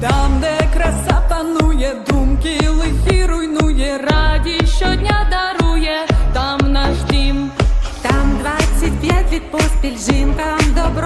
там, де краса панує, думки лихі руйнує, радість щодня дарує, там наш дім, там 25 літ поспіль жінкам добро.